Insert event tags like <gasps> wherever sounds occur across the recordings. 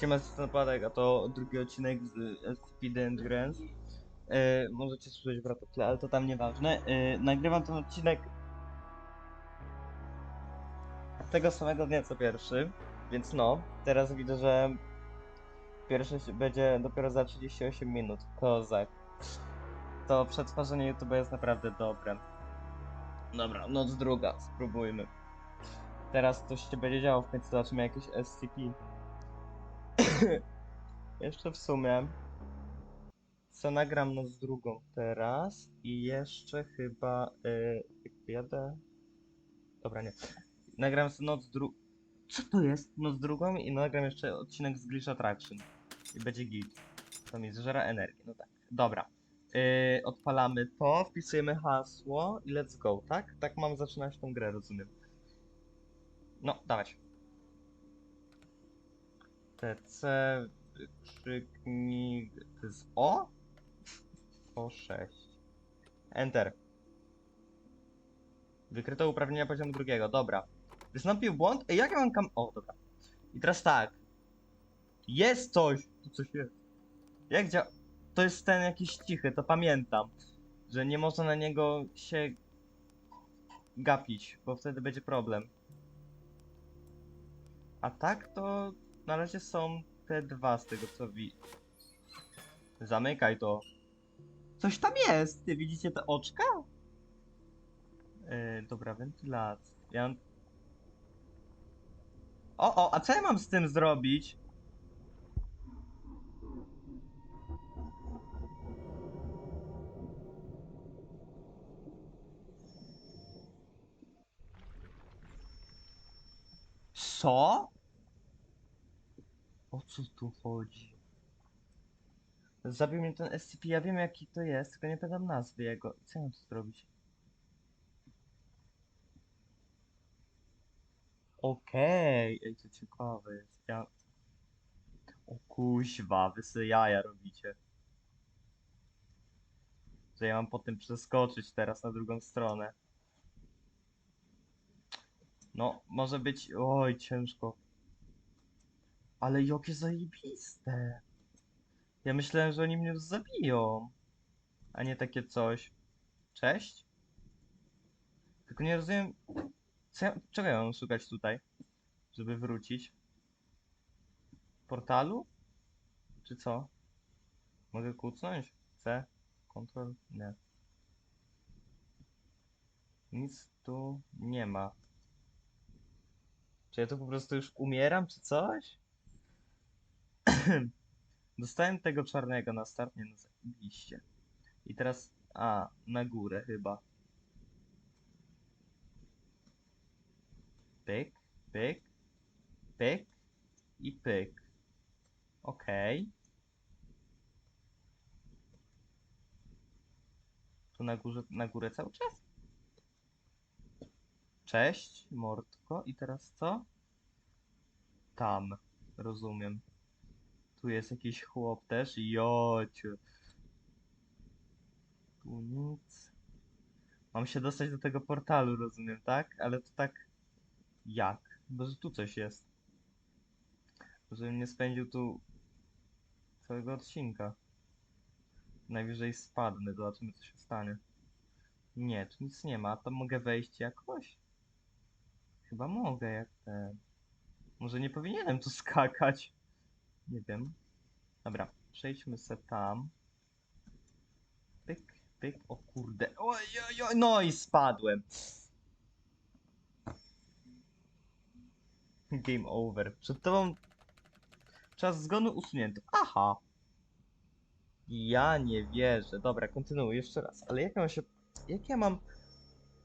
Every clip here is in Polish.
Siema, jestem Padek, a to drugi odcinek z Speed and Grants. E, możecie słyszeć w ale to tam nieważne. E, nagrywam ten odcinek tego samego dnia co pierwszy, więc no, teraz widzę, że pierwszy będzie dopiero za 38 minut. Kozak. To przetwarzanie YouTube jest naprawdę dobre. Dobra, noc druga, spróbujmy. Teraz coś się będzie działo, w końcu zobaczymy jakieś SCP. <laughs> jeszcze w sumie. Co nagram noc drugą teraz? I jeszcze chyba yy, jadę. Dobra nie. Nagram sobie noc dru co to jest? Noc drugą i nagram jeszcze odcinek z Glitch Attraction. I będzie git. To mi zżera energię no tak. Dobra. Yy, odpalamy to wpisujemy hasło i let's go tak? Tak mam zaczynać tą grę rozumiem. No dawać TC wykrzyknik to jest O? O6 Enter Wykryto uprawnienia poziomu drugiego, dobra Wystąpił błąd? Ej, jak ja mam kam... O, dobra I teraz tak Jest coś! Tu coś jest Jak dzia... To jest ten jakiś cichy, to pamiętam Że nie można na niego się gapić, bo wtedy będzie problem A tak to na razie są te dwa z tego co wi... Zamykaj to. Coś tam jest! Ty widzicie te oczka? Yy, dobra, wentylacja. Ja mam... O, o, a co ja mam z tym zrobić? Co? Co tu chodzi? Zabił mnie ten SCP, ja wiem jaki to jest, tylko nie pamiętam nazwy jego. Co mam tu zrobić? Okej, ej, to ciekawe jest. Ja... O kuźwa, wy sobie jaja robicie. Że ja mam potem przeskoczyć teraz na drugą stronę. No, może być... Oj, ciężko. Ale jakie zajebiste. Ja myślałem, że oni mnie już zabiją. A nie takie coś. Cześć? Tylko nie rozumiem. Co ja, czego ja mam szukać tutaj? Żeby wrócić? Portalu? Czy co? Mogę kucnąć? C? Kontrol? Nie. Nic tu nie ma. Czy ja tu po prostu już umieram, czy coś? <clears throat> Dostałem tego czarnego na start, nie no zajebiście. I teraz, a, na górę chyba. Pyk, pyk, pyk i pyk. Okej. Tu na górze, na górę cały czas? Cześć, mordko. I teraz co? Tam. Rozumiem. Tu jest jakiś chłop też. Jociu. Tu nic. Mam się dostać do tego portalu, rozumiem, tak? Ale to tak... Jak? Bo tu coś jest. Żebym nie spędził tu... całego odcinka. Najwyżej spadnę, zobaczymy co się stanie. Nie, tu nic nie ma. Tam mogę wejść jakoś? Chyba mogę, jak ten... Może nie powinienem tu skakać. Nie wiem. Dobra, przejdźmy se tam. Pyk, pyk, o kurde. Oj, oj, oj, no i spadłem. Game over. Przed tobą czas zgonu usunięty. Aha. Ja nie wierzę. Dobra, kontynuuję jeszcze raz. Ale jak ja mam się... Jak ja mam...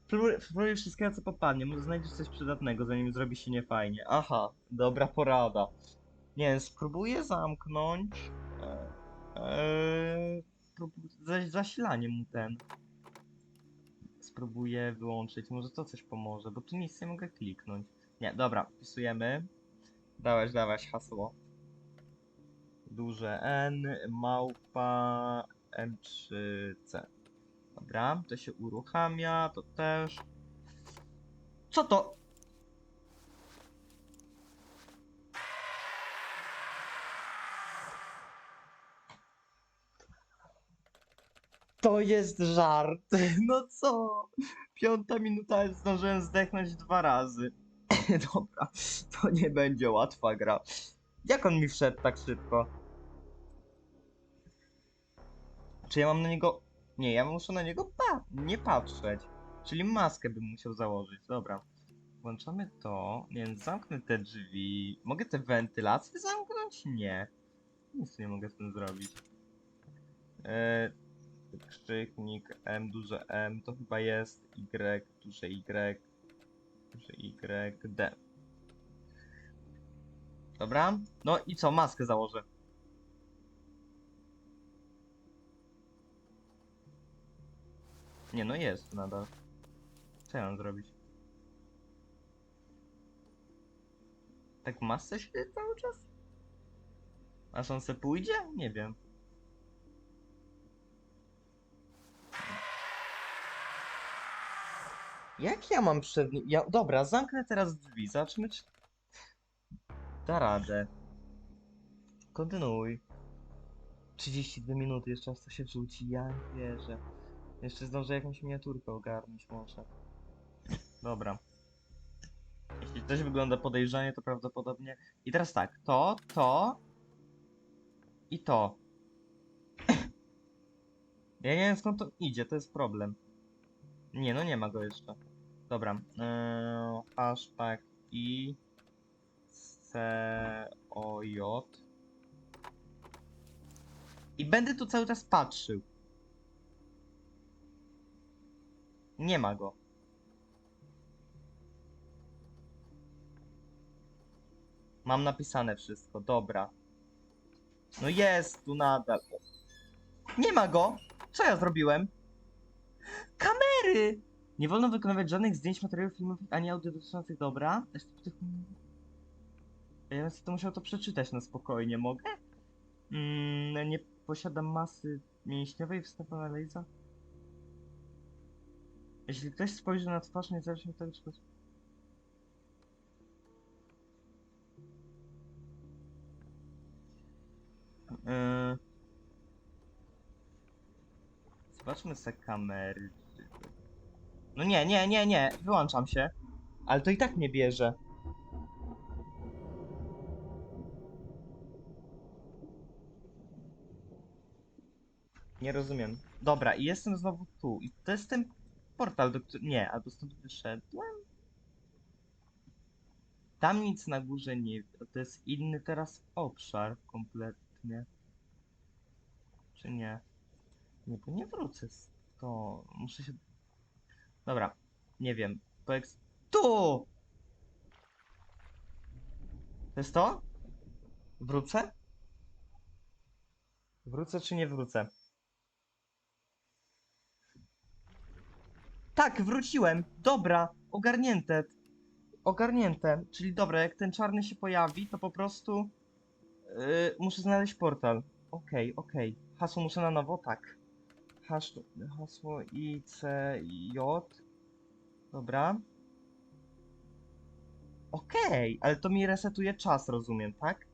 Próbuję wszystkiego co popadnie. Może znajdziesz coś przydatnego, zanim zrobi się niefajnie. Aha, dobra porada. Nie spróbuję zamknąć. Eee, próbu- za, zasilanie mu ten. Spróbuję wyłączyć. Może to coś pomoże, bo tu nic nie mogę kliknąć. Nie, dobra, wpisujemy. Dawać, dawać hasło. Duże N, małpa M3C. Dobra, to się uruchamia, to też. Co to? To jest żart. <laughs> No co? Piąta minuta, zdążyłem zdechnąć dwa razy. <laughs> Dobra, to nie będzie łatwa gra. Jak on mi wszedł tak szybko? Czy ja mam na niego... Nie, ja muszę na niego pa nie patrzeć. Czyli maskę bym musiał założyć. Dobra. Włączamy to. Nie wiem, zamknę te drzwi. Mogę te wentylacje zamknąć? Nie. Nic nie mogę z tym zrobić. Eee, krzyknik M, duże M, to chyba jest Y, duże Y, duże Y, D. Dobra, no i co, maskę założę. Nie no jest nadal. Co ja mam zrobić? Tak w masce się cały czas? Aż on se pójdzie? Nie wiem. Jak ja mam przed nim... Ja... Dobra, zamknę teraz drzwi. Zobaczymy, czy... Da radę. Kontynuuj. 32 minuty, jeszcze raz to się rzuci. Ja nie wierzę. Jeszcze zdążę jakąś miniaturkę ogarnąć może. Dobra. Jeśli coś wygląda podejrzanie, to prawdopodobnie... I teraz tak, to, to... I to. Ja nie wiem skąd to idzie, to jest problem. Nie, no nie ma go jeszcze. Dobra. Yy, hashtag i c o j I będę tu cały czas patrzył. Nie ma go. Mam napisane wszystko, dobra. No jest tu nadal. Nie ma go! Co ja zrobiłem? Kamery! Nie wolno wykonywać żadnych zdjęć, materiałów filmowych ani audio dotyczących dobra. Ja bym to musiał to przeczytać na spokojnie, mogę? Mm, nie posiadam masy mięśniowej wstępu analiza. Jeśli ktoś spojrzy na twarz, niezależnie od tego, czy to... Yy... Zobaczmy se kamery. No nie, nie, nie, nie, wyłączam się. Ale to i tak mnie bierze. Nie rozumiem. Dobra, i jestem znowu tu. I to jest ten portal, do którego... Nie, albo stąd wyszedłem? Tam nic na górze nie... To jest inny teraz obszar kompletnie. Czy nie? Nie, bo nie wrócę z to. Muszę się... Dobra, nie wiem. Poeks... Tu! To jest to? Wrócę? Wrócę czy nie wrócę? Tak, wróciłem. Dobra, ogarnięte. Ogarnięte. Czyli dobra, jak ten czarny się pojawi, to po prostu yy, muszę znaleźć portal. Okej, okej. Hasło muszę na nowo? Tak. Hasło, hasło ICJ. Dobra. Okej, ale to mi resetuje czas, rozumiem, tak?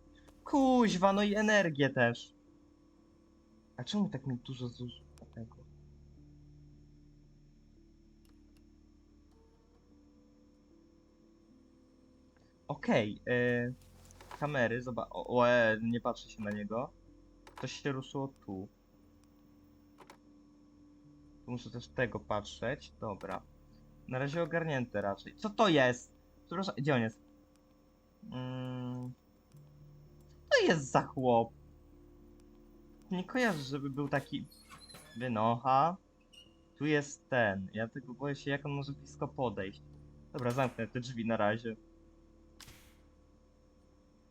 Kuźwa, no i energię też. A czemu tak mi dużo zużywa tego? Okej, y, kamery, zobacz. O, o, e, nie patrzę się na niego. Coś się ruszyło tu. Tu muszę też tego patrzeć. Dobra. Na razie ogarnięte raczej. Co to jest? Przepraszam, gdzie on jest? Mm. To jest za chłop. Nie kojarzę, żeby był taki... Wynocha. Tu jest ten. Ja tylko boję się, jak on może blisko podejść. Dobra, zamknę te drzwi na razie.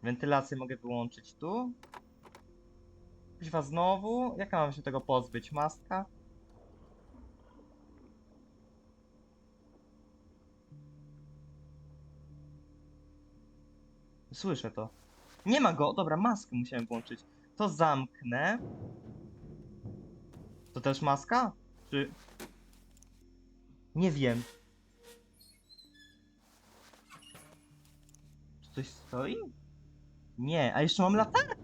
Wentylację mogę wyłączyć tu. Kuźwa znowu? Jaka mam się tego pozbyć? Maska? Słyszę to. Nie ma go! Dobra, maskę musiałem włączyć. To zamknę. To też maska? Czy... Nie wiem. Czy coś stoi? Nie, a jeszcze mam latarkę.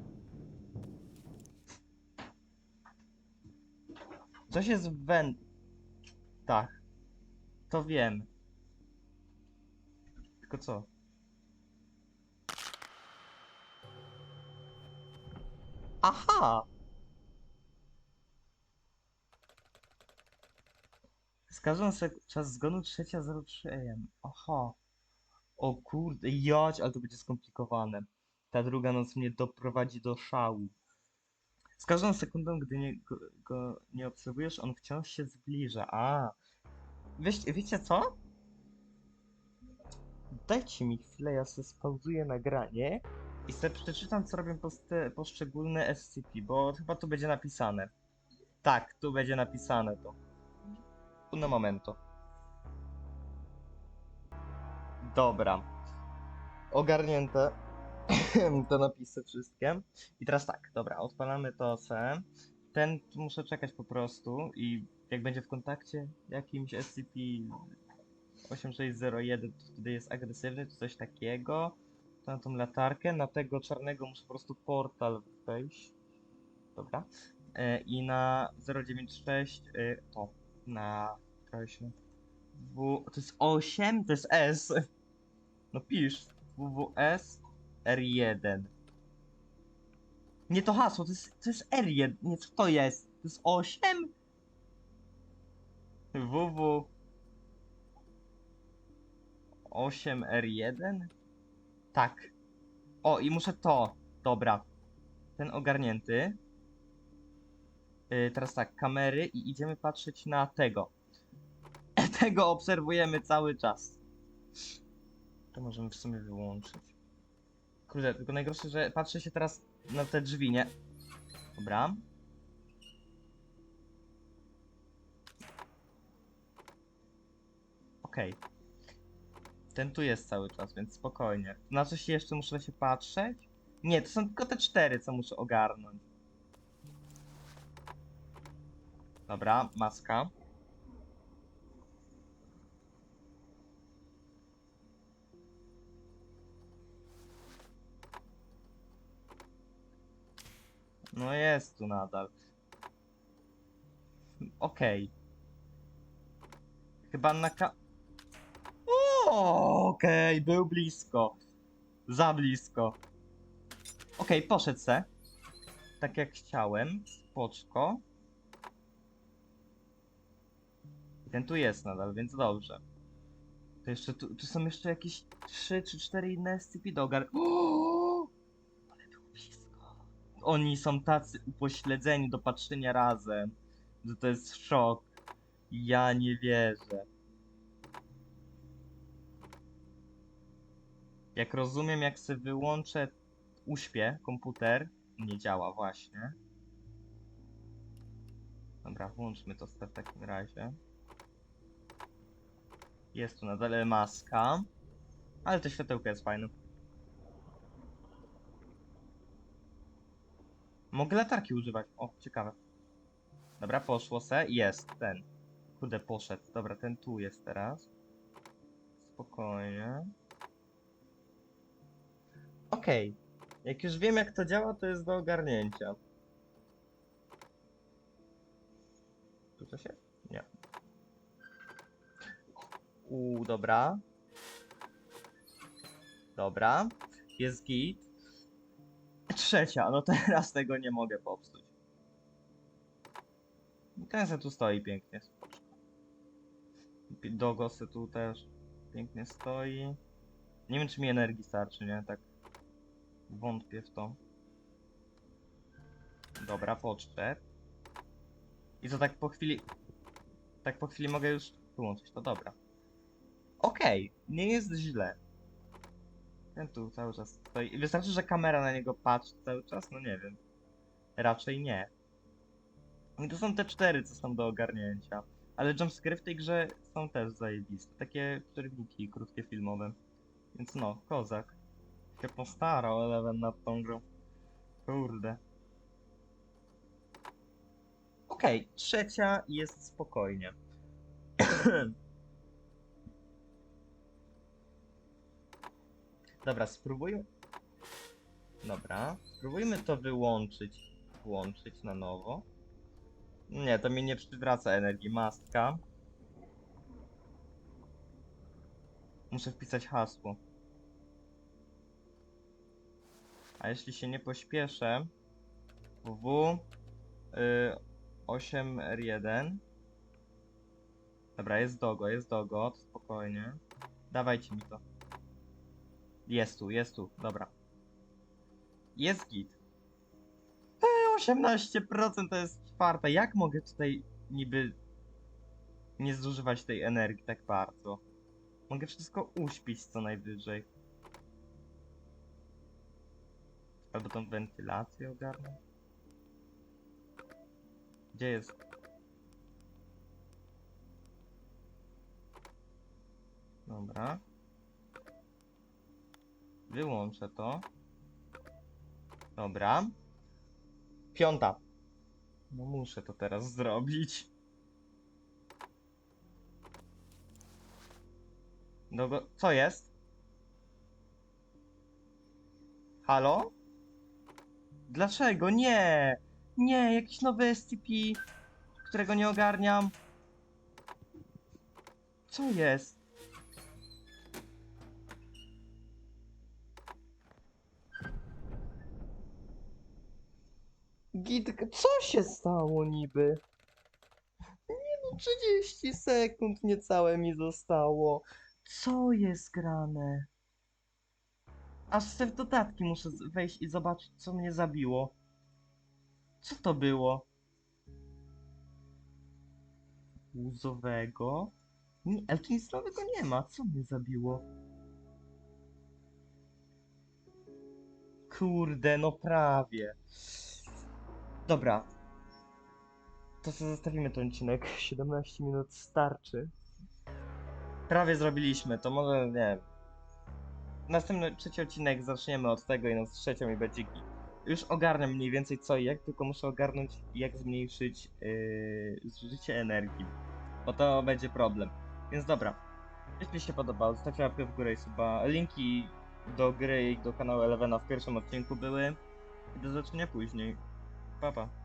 Coś jest w. Tak. To wiem. Tylko co? Aha! Wskażą se czas zgonu 3.03 am. Aha. O kurde, jać, ale to będzie skomplikowane. Ta druga noc mnie doprowadzi do szału. Z każdą sekundą, gdy nie, go, go nie obserwujesz, on wciąż się zbliża. A, Wiesz, wiecie co? Dajcie mi chwilę, ja sobie spauzuję nagranie i sobie przeczytam, co robią poste, poszczególne SCP, bo chyba tu będzie napisane. Tak, tu będzie napisane to. Uno momento. Dobra. Ogarnięte <clears throat> te napisy wszystkie. I teraz tak, dobra, odpalamy to. Ten muszę czekać po prostu i jak będzie w kontakcie jakimś SCP-8601, to wtedy jest agresywny, czy coś takiego. Na tą latarkę, na tego czarnego muszę po prostu portal wejść. Dobra. E, I na 096 e, to, na... się... W... To jest 8? To jest S. No pisz. WWS R1. Nie to hasło, to jest, to jest R1. Nie, co to jest? To jest 8? WW 8R1? Tak. O, i muszę to. Dobra. Ten ogarnięty. Yy, teraz tak, kamery i idziemy patrzeć na tego. <laughs> Tego obserwujemy cały czas. To możemy w sumie wyłączyć. Kurde, tylko najgorsze, że patrzę się teraz na te drzwi, nie? Dobra. Okej. Ten tu jest cały czas, więc spokojnie. Na coś jeszcze muszę się patrzeć? Nie, to są tylko te cztery, co muszę ogarnąć. Dobra, maska. No jest tu nadal. Okej. Chyba na ka... Okej, był blisko. Za blisko. Okej, poszedł se. Tak jak chciałem. Spoczko. I Ten tu jest nadal, więc dobrze. To jeszcze tu, tu są jeszcze jakieś 3 czy 4 inne SCP do ogar... O! <gasps> Ale było blisko. Oni są tacy upośledzeni do patrzenia razem, że to jest szok. Ja nie wierzę. Jak rozumiem, jak sobie wyłączę, uśpię komputer, nie działa właśnie. Dobra, włączmy to w takim razie. Jest tu nadal maska, ale to światełko jest fajne. Mogę latarki używać. O, ciekawe. Dobra, poszło se. Jest ten. Kurde, poszedł. Dobra, ten tu jest teraz. Spokojnie. Okej. Jak już wiem jak to działa, to jest do ogarnięcia. Tu coś jest? Nie. Uuu, dobra. Dobra. Jest git. Trzecia, no teraz tego nie mogę popsuć. I tu stoi pięknie, spoczko. Tu też pięknie stoi. Nie wiem czy mi energii starczy, nie? Tak wątpię w to. Dobra, podszedł. I co tak po chwili... Tak po chwili mogę już wyłączyć, to dobra. Okej, nie jest źle. Ten tu cały czas stoi. I Wystarczy, że kamera na niego patrzy cały czas? No nie wiem. Raczej nie. I to są te cztery, co są do ogarnięcia. Ale jumpscare w tej grze są też zajebiste. Takie przerwniki krótkie filmowe. Więc no, kozak. Się postarał Eleven nad tą grą. Kurde. Okej, trzecia jest spokojnie. <clears throat> Dobra, spróbuję. Dobra, spróbujmy to wyłączyć. Włączyć na nowo. Nie, to mi nie przywraca energii. Mastka. Muszę wpisać hasło. A jeśli się nie pośpieszę, www y, 8R1 Dobra, jest dogo, jest dogo, spokojnie. Dawajcie mi to. Jest tu, jest tu, dobra. Jest git. Ej, 18% to jest czwarte. Jak mogę tutaj niby nie zużywać tej energii tak bardzo? Mogę wszystko uśpić co najwyżej. Albo tą wentylację ogarnąć. Gdzie jest? Dobra. Wyłączę to. Dobra. Piąta. No muszę to teraz zrobić. Dogo... Co jest? Halo? Dlaczego? Nie! Nie, jakiś nowy SCP, którego nie ogarniam. Co jest? Gitka, co się stało niby? Nie no, 30 sekund niecałe mi zostało. Co jest grane? Aż se w dodatki muszę wejść i zobaczyć, co mnie zabiło. Co to było? Łuzowego? Nie, ale nic nowego nie ma. Co mnie zabiło? Kurde, no prawie. Dobra. To co zostawimy ten odcinek. <laughs> 17 minut starczy. Prawie zrobiliśmy, to może nie wiem. Następny trzeci odcinek zaczniemy od tego i na trzecią i będzie git. Już ogarnę mniej więcej co i jak, tylko muszę ogarnąć jak zmniejszyć yy, zużycie energii. Bo to będzie problem. Więc dobra. Jeśli się podobało, zostawcie łapkę w górę i suba. Linki do gry i do kanału Elevena w pierwszym odcinku były. I do zobaczenia później. Pa pa.